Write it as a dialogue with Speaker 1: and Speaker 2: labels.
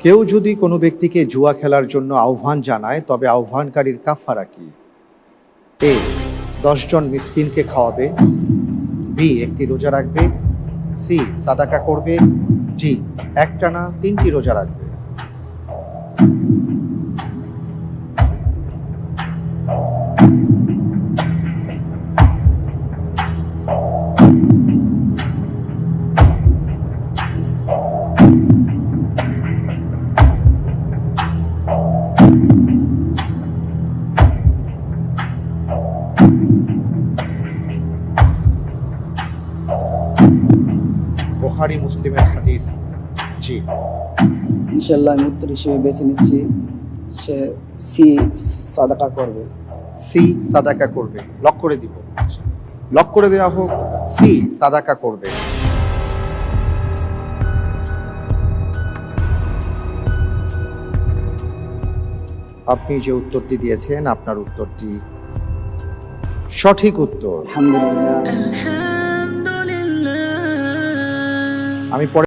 Speaker 1: কেউ যদি কোনো ব্যক্তিকে জুয়া খেলার জন্য আহ্বান জানায়, তবে আহ্বানকারীর কাফারা কি? এ, দশজন মিসকিনকে খাওয়াবে। বি, একটি রোজা রাখবে। সি, সাদাকা করবে। জি, একটানা তিনটি রোজা রাখবে। বোখারি মুসলিমের হাদিস। জি।
Speaker 2: ইনশাল্লাহ আমি উত্তর হিসেবে বেছে নিচ্ছি সে সি সাদাকা করবে।
Speaker 1: সি সাদাকা করবে। লক করে দিব। লক করে দেওয়া হোক সি সাদাকা করবে। আপনি যে উত্তরটি দিয়েছেন আপনার উত্তরটি সঠিক উত্তর।
Speaker 2: আলহামদুলিল্লাহ।
Speaker 1: আমি পরে